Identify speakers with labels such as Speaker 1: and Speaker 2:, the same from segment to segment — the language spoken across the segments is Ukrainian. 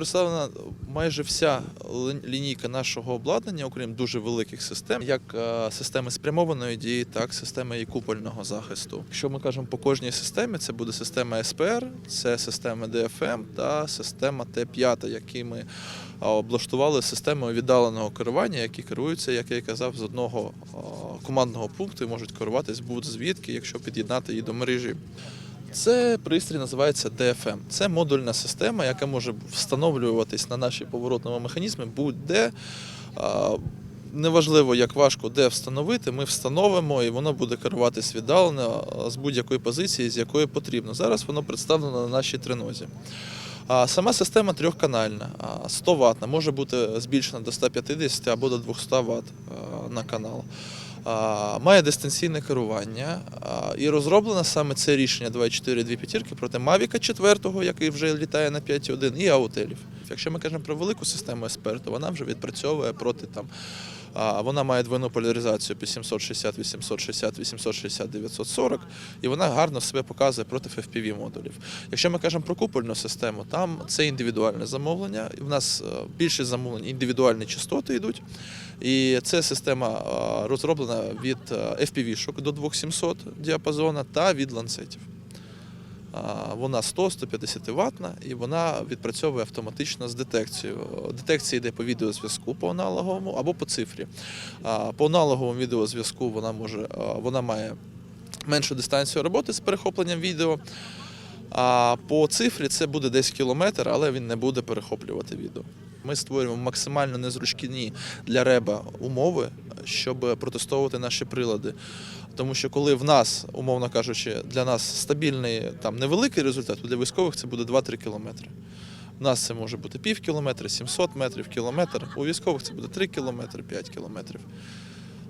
Speaker 1: представлена майже вся лінійка нашого обладнання, окрім дуже великих систем, як е, системи спрямованої дії, так і системи і купольного захисту. Якщо ми кажемо по кожній системі, це буде система СПР, це система ДФМ та система Т5, які ми облаштували системою віддаленого керування, які керуються, як я і казав, з одного командного пункту і можуть керуватись будь-звідки, якщо під'єднати її до мережі. Це пристрій називається DFM. Це модульна система, яка може встановлюватись на наші поворотному механізмі будь-де. Неважливо, як важко де встановити, ми встановимо і воно буде керуватись віддалено з будь-якої позиції, з якої потрібно. Зараз воно представлено на нашій тренозі. Сама система трьохканальна, 100 Вт, може бути збільшена до 150 або до 200 Вт на канал. Має дистанційне керування і розроблено саме це рішення 2.4 2 п'ятірки проти Mavic 4, який вже літає на 5.1, і аутелів. Якщо ми кажемо про велику систему СПР, то вона вже відпрацьовує проти там. А, Вона має двойну поляризацію під 760, 860, 860, 940, і вона гарно себе показує проти FPV модулів. Якщо ми кажемо про купольну систему, там це індивідуальне замовлення. В нас е, більшість замовлень індивідуальні частоти йдуть. І це система е, розроблена від е, FPV-шок до 2700 діапазона та від ланцетів. Вона 100-150 ватна і вона відпрацьовує автоматично з детекцією. Детекція йде по відеозв'язку по аналоговому або по цифрі. По аналоговому відеозв'язку вона може вона має меншу дистанцію роботи з перехопленням відео. А по цифрі це буде десь кілометр, але він не буде перехоплювати відео. Ми створюємо максимально незручні для реба умови, щоб протестовувати наші прилади. Тому що коли в нас, умовно кажучи, для нас стабільний там невеликий результат, то для військових це буде 2-3 кілометри. У нас це може бути пів кілометра, 700 метрів, кілометр. У військових це буде 3 кілометри, 5 кілометрів.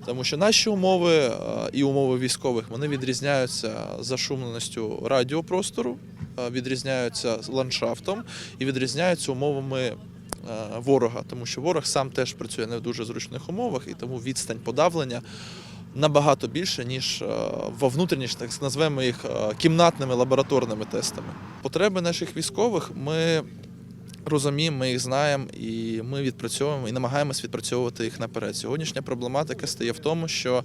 Speaker 1: Тому що наші умови е, і умови військових вони відрізняються зашумленістю радіопростору, е, відрізняються ландшафтом і відрізняються умовами е, ворога, тому що ворог сам теж працює не в дуже зручних умовах, і тому відстань подавлення набагато більше, ніж е, во внутрішніх, назвемо їх е, кімнатними лабораторними тестами. Потреби наших військових ми розуміємо, ми їх знаємо, і ми відпрацьовуємо і намагаємось відпрацьовувати їх наперед. Сьогоднішня проблематика стає в тому, що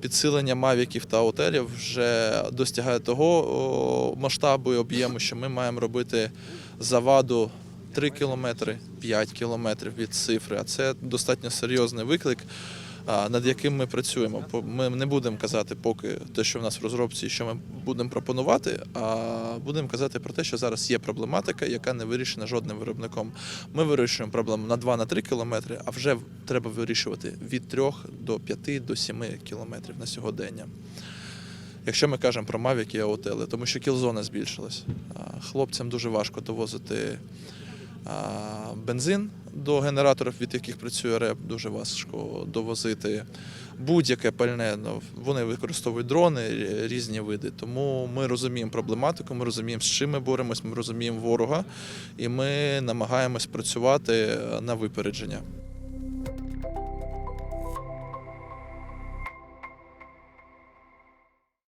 Speaker 1: підсилення мавіків та отелів вже достигає того масштабу і об'єму, що ми маємо робити заваду 3 кілометри, 5 кілометрів від цифри. А це достатньо серйозний виклик, над яким ми працюємо. Ми не будемо казати поки те, що в нас в розробці, що ми будемо пропонувати, а будемо казати про те, що зараз є проблематика, яка не вирішена жодним виробником. Ми вирішуємо проблему на 2-3 кілометри, а вже треба вирішувати від 3 до 5 до 7 кілометрів на сьогодення. Якщо ми кажемо про Mavic і аутели, тому що кілзона збільшилась. Хлопцям дуже важко довозити бензин до генераторів, від яких працює РЕП, дуже важко довозити будь-яке пальне. Ну, вони використовують дрони, різні види. Тому ми розуміємо проблематику, ми розуміємо, з чим ми боремось, ми розуміємо ворога, і ми намагаємось працювати на випередження.